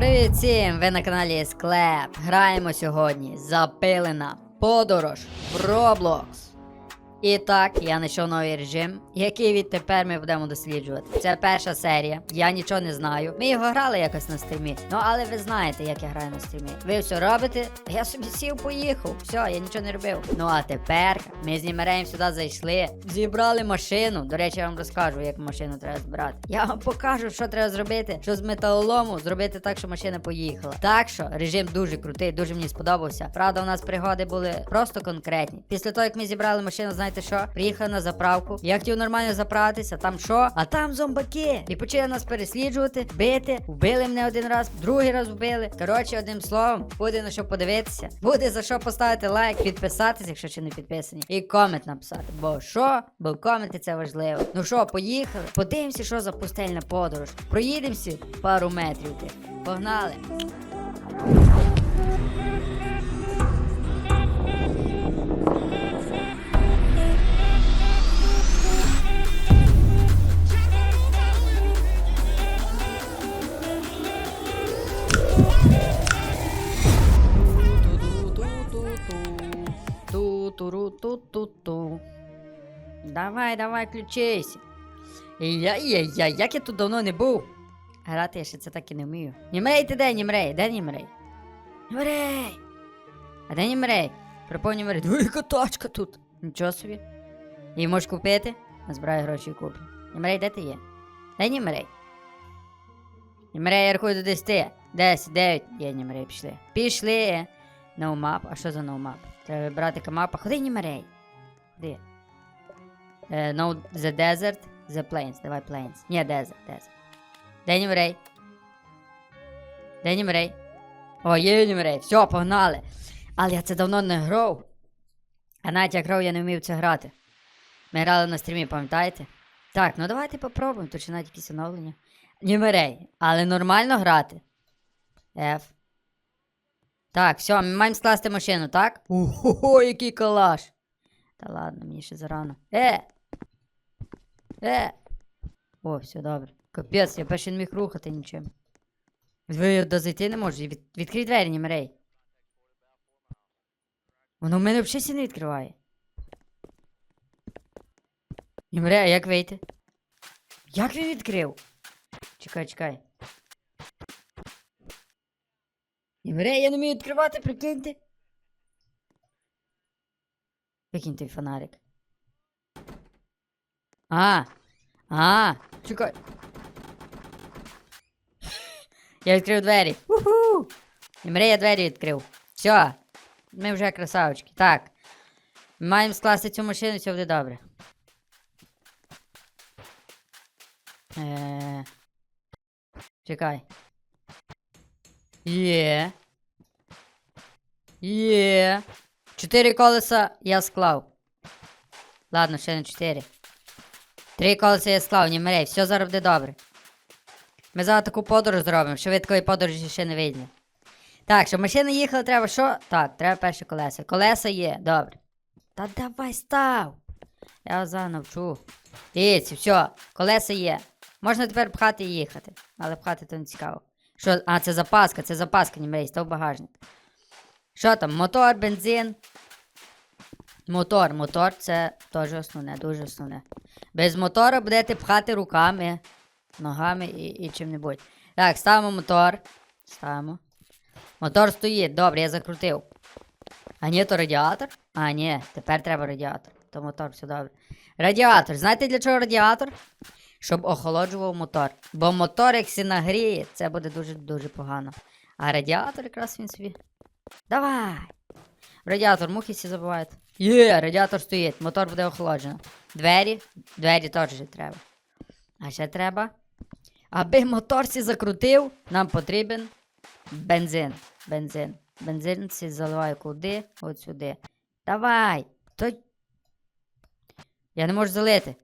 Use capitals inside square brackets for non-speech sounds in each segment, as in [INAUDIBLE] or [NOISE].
Привіт всім! Ви на каналі Склеп. Граємо сьогодні Запилена подорож в Roblox. І так, я знайшов новий режим, який відтепер ми будемо досліджувати. Це перша серія, я нічого не знаю. Ми його грали якось на стрімі. Ну але ви знаєте, як я граю на стрімі. Ви все робите, я собі сів, поїхав. Все, я нічого не робив. Ну а тепер ми з Німереєм сюди зайшли, зібрали машину. До речі, я вам розкажу, як машину треба збирати. Я вам покажу, що треба зробити, що з металолому зробити так, щоб машина поїхала. Так що режим дуже крутий, дуже мені сподобався. Правда, у нас пригоди були просто конкретні. Після того, як ми зібрали машину, знаєте що? Приїхали на заправку. Я хотів нормально заправитися, там що? А там зомбаки. І почали нас пересліджувати, бити. Вбили мене один раз, другий раз вбили. Коротше, одним словом, буде на що подивитися. Буде за що поставити лайк, підписатися, якщо ще не підписані, і комент написати. Бо що? Бо коменти це важливо. Ну що, поїхали? Подивимося, що за пустельна подорож. Проїдемося пару метрів. Погнали. Ту-ту-ру-ту-ту-ту. Давай, давай, включись. Я, я, я, як я тут давно не був. Грати я ще це так і не вмію. Німрей, ти де, Німрей? Де Німрей? Німрей! А де Німрей? Пропов Німрей. Ой, яка тачка тут. Нічого собі. Її можеш купити? Назбираю гроші і куплю. Німрей, де ти є? Де Німрей? Німрей, я рахую до 10. 10, 9. Є Німрей, пішли. Пішли. No. А що за no? Треба вибрати яка мапа. Ходи, Німрей. Ходи. Е, no, the desert, the plains. Давай plains. Ні, desert, desert. Де Німрей? Де Німрей? О, є Німрей. Все, погнали. Але я це давно не грав. А навіть як грав, я не вмів це грати. Ми грали на стрімі, пам'ятаєте? Так, ну давайте попробуємо, навіть якісь оновлення. Німерей, але нормально грати. F. Так, все, ми маємо скласти машину, так? Ого, який калаш. Та ладно, мені ще зарано. Е! Е! О, все добре. Капець, я перше не міг рухати нічим. Ви до зайти не можу. Від... Відкрий двері, Німерей. Воно в мене взагалі не відкриває. Німерей, а як вийти? Як він відкрив? Чекай, чекай. Німерей, я не вмію відкривати, прикиньте. Викинь той фонарик. А, а, чекай. Я відкрив двері. Уху! Я двері відкрив. Все. Ми вже красавчики. Так. Маємо скласти цю машину, все буде добре. Е... Чекай. Є. Є. Чотири колеса я склав. Ладно, ще не чотири. Три колеса я склав, не мерей, все зараз буде добре. Ми зараз таку подорож зробимо, що ви такої подорожі ще не виділи. Так, щоб машина їхала, треба що? Так, треба перше колеса. Колеса є, добре. Та давай став. Я вас зараз навчу. Дивіться, все, колеса є. Можна тепер пхати і їхати. Але пхати то не цікаво. Що? А, це запаска, це запаска, німей, став багажник. Що там? Мотор, бензин. Мотор, мотор це теж основне, дуже основне. Без мотора будете пхати руками, ногами і, і чим-небудь. Так, ставимо мотор. Ставимо. Мотор стоїть, добре, я закрутив. А ні, то радіатор? А, ні, тепер треба радіатор. То мотор, все добре. Радіатор. Знаєте для чого радіатор? Щоб охолоджував мотор. Бо мотор, як сі нагріє, це буде дуже-дуже погано. А радіатор якраз він собі. Давай! Радіатор, мухи всі забувають. Є, радіатор стоїть, мотор буде охолоджено. Двері, двері теж треба. А ще треба. Аби мотор сі закрутив, нам потрібен бензин. Бензин. Бензин сі заливаю куди? От сюди. Давай! То... Я не можу залити.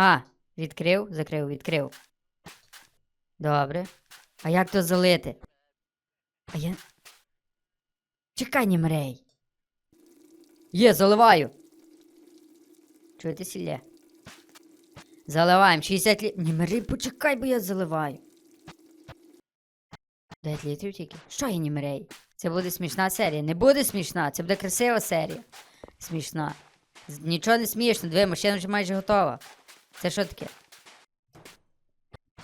А, відкрив, закрив, відкрив. Добре. А як то залити? А я. Чекай, Німрей. Є, заливаю. Чуєте сілля? Заливаємо 60 літ. Німрей, почекай, бо я заливаю. 9 літрів тільки. Що я німерей? Це буде смішна серія. Не буде смішна, це буде красива серія. Смішна. Нічого не смішно, диви, машина вже майже готова. Це що таке?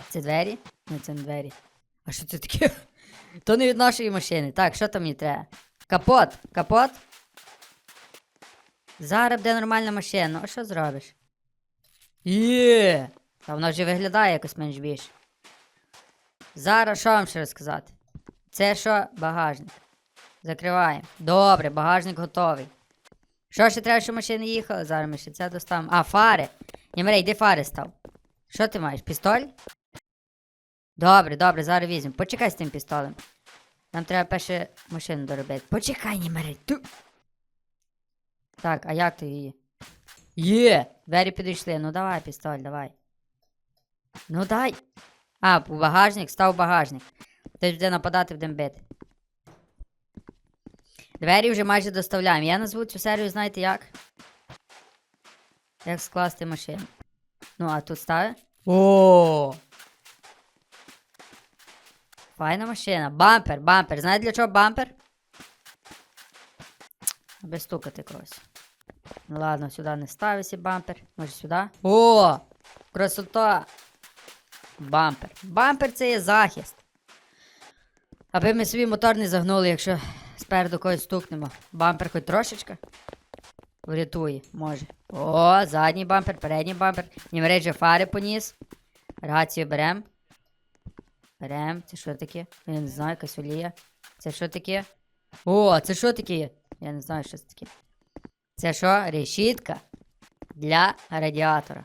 Це двері? Ні, це не двері. А що це таке? То не від нашої машини. Так, що там мені треба? Капот. Капот? Зараз буде нормальна машина. Ну, а що зробиш? Є! Та вона вже виглядає якось менш більше. Зараз що вам ще розказати? Це що? Багажник. Закриваємо. Добре, багажник готовий. Що ще треба, щоб машини їхали? Зараз ми ще це доставимо. А, фари. Німерей, де фари став? Що ти маєш? Пістоль? Добре, добре, зараз візьмемо. Почекай з тим пістолем. Нам треба перше машину доробити. Почекай, Німерей. Ту... Так, а як ти її? Є! Двері підійшли. Ну давай, пістоль, давай. Ну дай. А, у багажник, став багажник. Ти ж буде нападати, будемо бити. Двері вже майже доставляємо. Я назву цю серію, знаєте як? Як скласти машину. Ну, а тут стави. О! Файна машина. Бампер, бампер. Знаєте для чого бампер? Аби стукати когось. Ну ладно, сюди не ставиться бампер. Може сюди. О! Красота! Бампер. Бампер це є захист. Аби ми собі мотор не загнули, якщо спереду когось стукнемо. Бампер хоч трошечка. Врятує, може. О, задній бампер, передній бампер. Німережі фари поніс. Рацію берем. Берем. Це що таке? Я не знаю, якась олія. Це що таке? О, це що таке? Я не знаю, що це таке. Це що? Решітка для радіатора.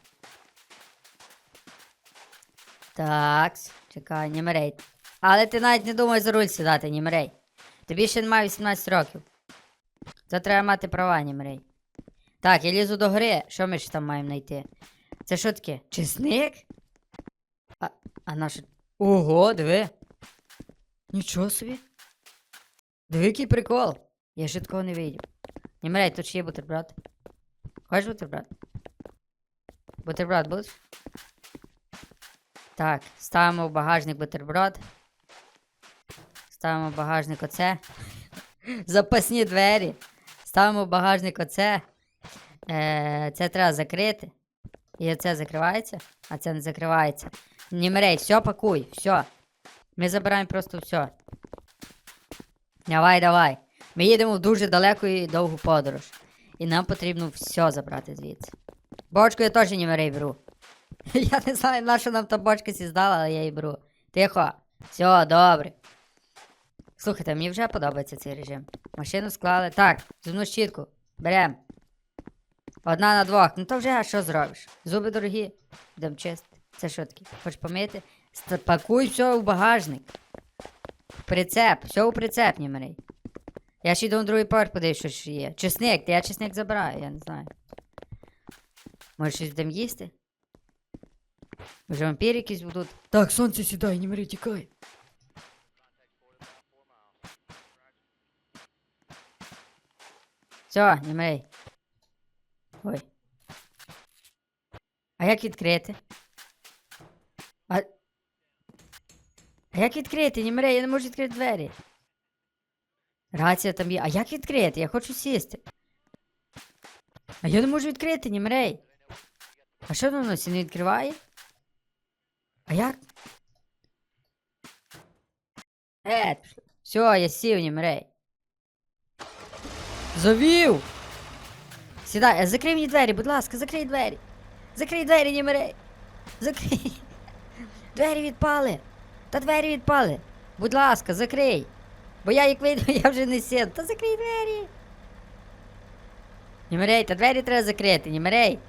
Так, чекай, Німерей. Але ти навіть не думай за руль сідати, Німерей. Тобі ще немає 18 років. Це треба мати права, Німерей. Так, я лізу до гори. Що ми ще там маємо знайти? Це що таке? Чесник? А, а наше. Ого, диви. Нічого собі. Диви, прикол. Я ще такого не видів. Німерей, тут ще є бутерброд. Хочеш бутерброд? Бутерброд будеш? Так, ставимо в багажник бутерброд. Ставимо в багажник оце. [LAUGHS] Запасні двері. Ставимо в багажник оце. Е, це треба закрити. І оце закривається, а це не закривається. Німерей, все пакуй, все. Ми забираємо просто все. Давай, давай. Ми їдемо в дуже далеку і довгу подорож. І нам потрібно все забрати звідси. Бочку я теж німерей беру. [LAUGHS] Я не знаю, на що нам та бочка сі здала, але я її беру. Тихо. Все, добре. Слухайте, мені вже подобається цей режим. Машину склали. Так, зубну щітку. Берем. Одна на двох. Ну то вже а що зробиш? Зуби дорогі. Будемо чистити. Це що таке? Хочеш помити? Пакуй все у багажник. В прицеп. Все у прицеп, німерей. Я ще йду на другий поверх подивлюсь, що ще є. Чесник, та я чесник забираю, я не знаю. Може щось будемо їсти? Може вампір якісь будуть? Так, сонце сідай, не тікай. Все, не Ой. А як відкрити? А... Як відкрити, Німрей, я не можу відкрити двері. Рація там є. А як відкрити? Я хочу сісти. А я не можу відкрити, Німрей. А що воно носі не відкриває? А як? Е, все, я сів, Німрей. Завів! Сідай, а закрий мені двері, будь ласка, закрий двері. Закрий двері, Німерей. Закрий. Двері відпали. Та двері відпали. Будь ласка, закрий. Бо я як вийду, [LAUGHS] я вже не сіду. Та закрий двері. Німерей, та двері треба закрити, Німерей.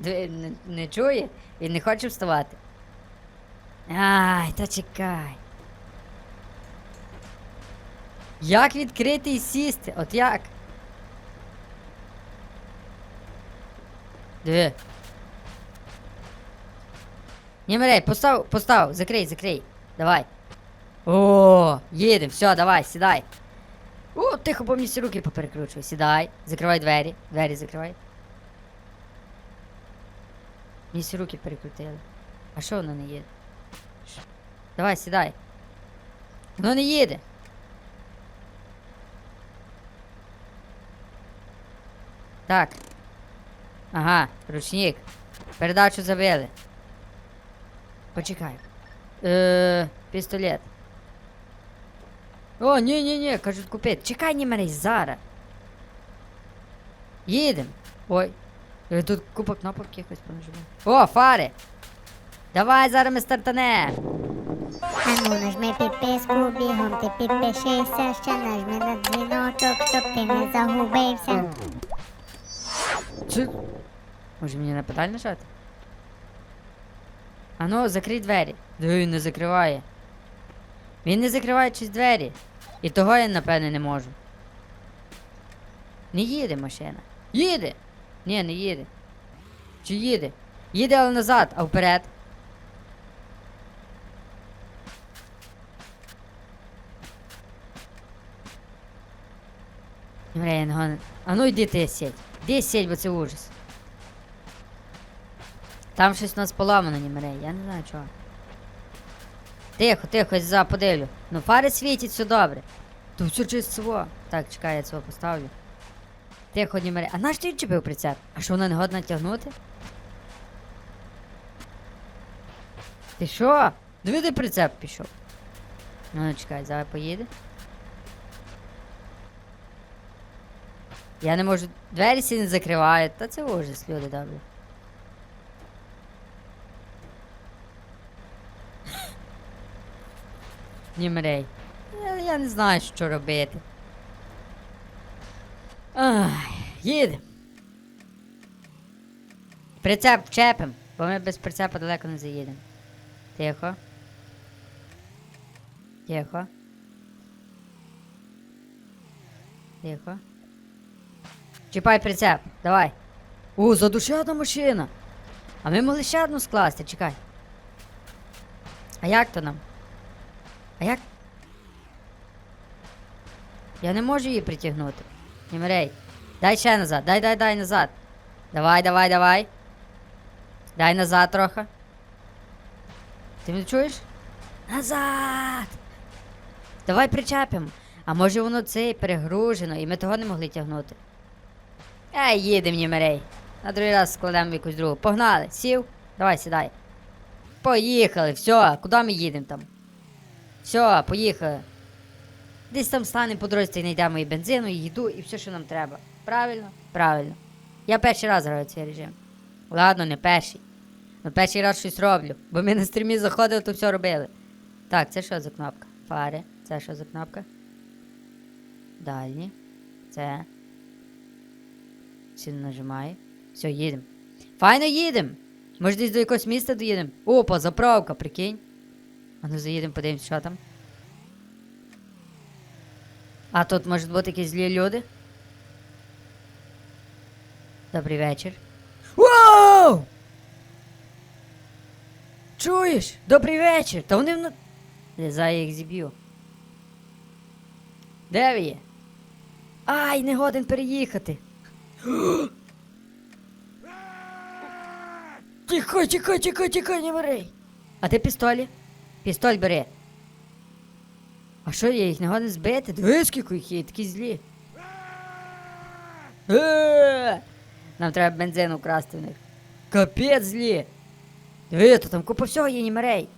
Дві- Не, не чує? Він не хоче вставати. Ай, та чекай. Як відкрити і сісти? От як? Диви. Німерей, постав, постав, закрий, закрий. Давай. О, їдем, все, давай, сідай. О, тихо, бо мені всі руки поперекручую. Сідай, закривай двері. Двері закривай. Мені всі руки перекрутили. А що воно не їде? Давай, сідай. Воно не їде. Так. Ага, ручник. Передачу забили. Почекай. Е, пістолет. О, ні, ні, ні, кажуть купити. Чекай, не мерись, зараз. Їдем. Ой. Тут купа кнопок якось понажимаю. О, фари! Давай, зараз ми стартанем. Ану, нажми підписку, бігом ти підпишися, ще нажми на дзвіночок, щоб ти не загубився. Чи... Може мені на педаль нажати? Ану, закрий двері. Диви, він не закриває. Він не закриває чись двері. І того я, напевне, не можу. Не їде машина. Їде! Ні, не їде. Чи їде? Їде, але назад, а вперед. Бля, я. А ну йди ти сядь. Де сядь, бо це ужас. Там щось у нас поламано, Німере, я не знаю чого. Тихо, тихо, за подивлю. Ну фари світять, все добре. Тут все чисто. Так, чекай, я цього поставлю. Тихо, Німере. А наш ти відчепив прицеп? А що вона не годна тягнути? Ти що? Диви, прицеп пішов. Ну чекай, зараз поїде. Я не можу. Двері сі не закривають. Та це ужас, люди добрі. Німрей. Я, я не знаю, що робити. Ай, їдем. Прицеп вчепим, бо ми без прицепа далеко не заїдемо. Тихо. Тихо. Тихо. Чіпай прицеп, давай. О, задушена машина. А ми могли ще одну скласти, чекай. А як то нам? А як? Я не можу її притягнути. Німерей. Дай ще назад. Дай, дай, дай назад. Давай, давай, давай. Дай назад трохи. Ти мене чуєш? Назад! Давай причепимо. А може воно це перегружено, і ми того не могли тягнути. Ей, їдемо, Німерей. На другий раз складемо якусь другу. Погнали, сів. Давай, сідай. Поїхали, все, куди ми їдемо там? Все, поїхали. Десь там станемо по дорозі, знайдемо і бензину, і їду, і все, що нам треба. Правильно? Правильно. Я перший раз граю цей режим. Ладно, не перший. Ну перший раз щось роблю, бо ми на стрімі заходили, то все робили. Так, це що за кнопка? Фари. Це що за кнопка? Дальні. Це. Сильно нажимає. Все, їдемо. Файно їдемо. Може десь до якогось міста доїдемо. Опа, заправка, прикинь. А ну заїдемо, подивимось, що там. А тут можуть бути якісь злі люди. Добрий вечір. Вау! Чуєш? Добрий вечір! Та вони. Я за їх зіб'ю. Де ви є? Ай, не годен переїхати. Тихо, тихо, тихо, тихо, не бери. А ти пістолі? Пістоль бери. А що я їх не годен збити? Дивись, скільки їх такі злі. Е! Нам треба бензин украсти в них. Капець злі. Диви, то там купа всього є, німерей.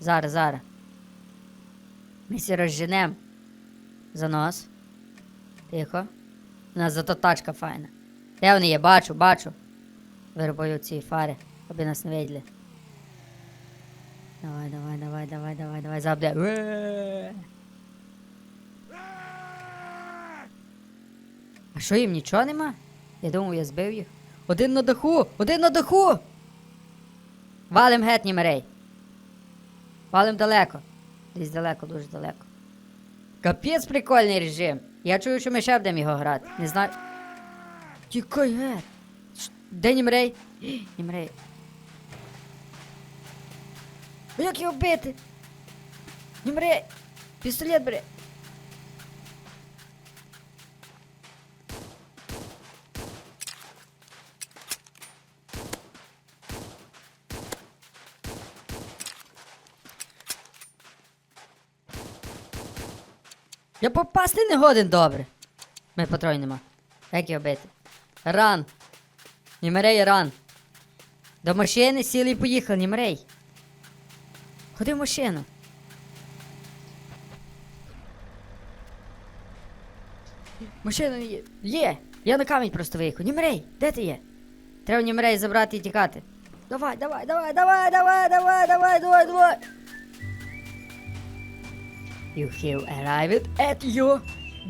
Зараз, зараз. Ми всі розженем. За нос. Тихо. У нас зато тачка файна. Де вони є? Бачу, бачу. Виробою ці фари, аби нас не виділи. Давай, давай, давай, давай, давай, давай, забде. А що їм нічого нема? Я думав, я збив їх. Один на даху! Один на даху! Валим геть, німерей. Валим далеко. Десь далеко, дуже далеко. Капець прикольний режим. Я чую, що ми ще будемо його грати. Не знаю. Тікай геть. Ш- Де Німрей? [GASPS] Німрей. Як його бити? Німрей! Пістолет бери! Я попасти не годен добре. Ми патронів нема. Як його бити? Ран. Німерей, ран. До машини сіли і поїхали, Німерей. Ходи в машину. Машина є. Є! Я на камінь просто виїхав. Німерей, де ти є? Треба Німерей забрати і тікати. Давай, давай, давай, давай, давай, давай, давай, давай, давай. You have arrived at your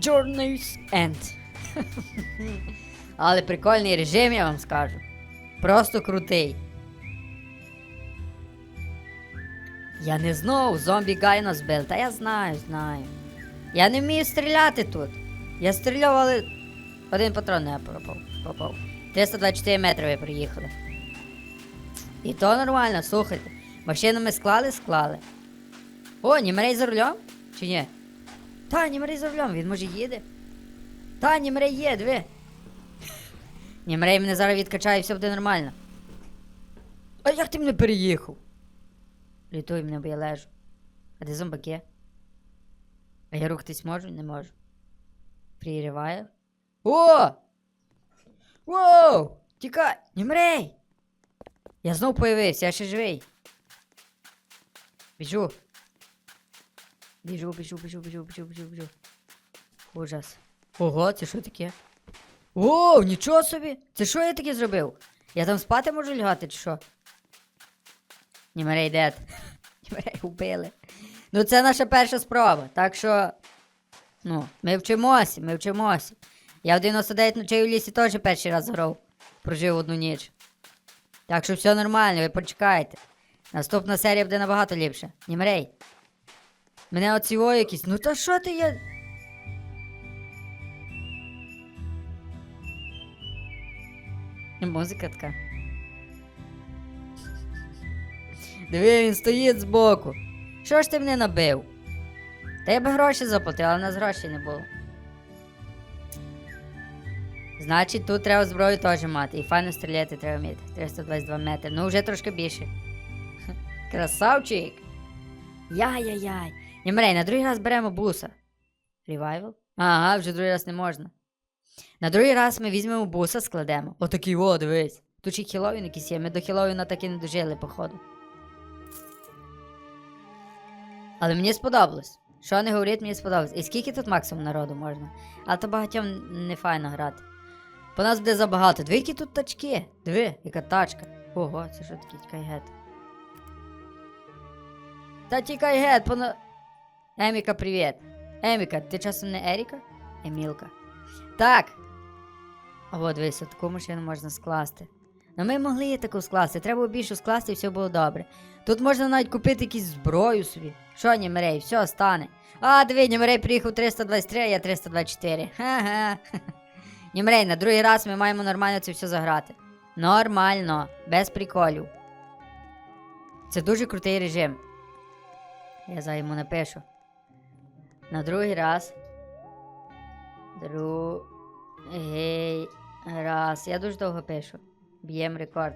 journey's end. [LAUGHS] Але прикольний режим, я вам скажу. Просто крутий. Я не знов зомбі Гай нас бив, та я знаю, знаю. Я не вмію стріляти тут. Я стріляв, але один патрон не попав. попав. 324 метри ви приїхали. І то нормально, слухайте. Машину ми склали, склали. О, Німерей за рулем? Чи ні? Та, Німерей за рулем, він може їде. Та, Німерей є, диви. Німерей мене зараз відкачає, все буде нормально. А як ти мене переїхав? Рятуй мене, бо я лежу. А де зомбаки? А я рухатись можу? Не можу. Пририваю. О! Воу! Тікай! Німрей! Я знов появився, я ще живий. Біжу. Біжу, біжу, біжу, біжу, біжу, біжу, біжу. Ужас. Ого, це що таке? О, нічого собі! Це що я таке зробив? Я там спати можу лягати, чи що? Німерей дед. [LAUGHS] Німерей убили. Ну, це наша перша спроба, так що. Ну, ми вчимося, ми вчимося. Я в 99 ночей у лісі теж перший раз грав. Прожив одну ніч. Так що все нормально, ви почекайте. Наступна серія буде набагато ліпша. Німрей. Мене оціво якісь. Ну та що ти я. Музика така. Диви, він стоїть збоку. Що ж ти мене набив? Та я би гроші заплатив, але в нас грошей не було. Значить, тут треба зброю теж мати. І файно стріляти треба вміти. 322 метри. Ну вже трошки більше. Красавчик! Яй-яй-яй. Німрей, на другий раз беремо буса. Ревайвал? Ага, вже другий раз не можна. На другий раз ми візьмемо буса, складемо. Отакий о, дивись. Тут ще Хіловін якийсь є. Ми до Хіловіна так і не дожили, походу. Але мені сподобалось. Що не говорить, мені сподобалось. І скільки тут максимум народу можна? А то багатьом не файно грати. По нас буде забагато. Диви, які тут тачки. Диви, яка тачка. Ого, це що таке? Тікай гет. Та тікай гет, пона. Еміка, привіт. Еміка, ти часом не Еріка? Емілка. Так. О, дивися, таку машину можна скласти. Ну ми могли її таку скласти. Треба більше скласти і все було добре. Тут можна навіть купити якусь зброю собі. Що, Німерей, все стане. А, диви, Німерей приїхав 323, а я 324. Ха-ха. [LAUGHS] Німерей, на другий раз ми маємо нормально це все заграти. Нормально, без приколів. Це дуже крутий режим. Я зараз йому напишу. На другий раз. Другий раз. Я дуже довго пишу. Б'єм рекорд.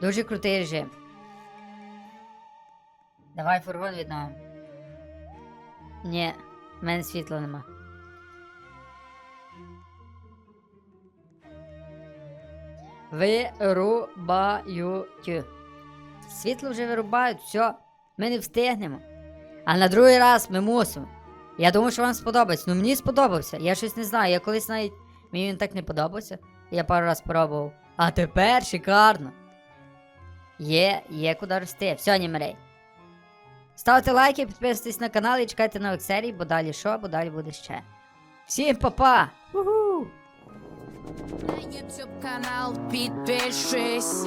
Дуже крутий режим. Давай фургон відновимо. Ні, в мене світла нема. Вирубають. Світло вже вирубають, все, ми не встигнемо. А на другий раз ми мусимо. Я думаю, що вам сподобається. Ну мені сподобався. Я щось не знаю. Я колись навіть мені він так не подобався. Я пару раз пробував. А тепер шикарно. Є, є куди рости. Все, Німерей. Ставте лайки, підписуйтесь на канал і чекайте нових серій, бо далі що, бо далі буде ще. Всім па-па! На YouTube канал підпишись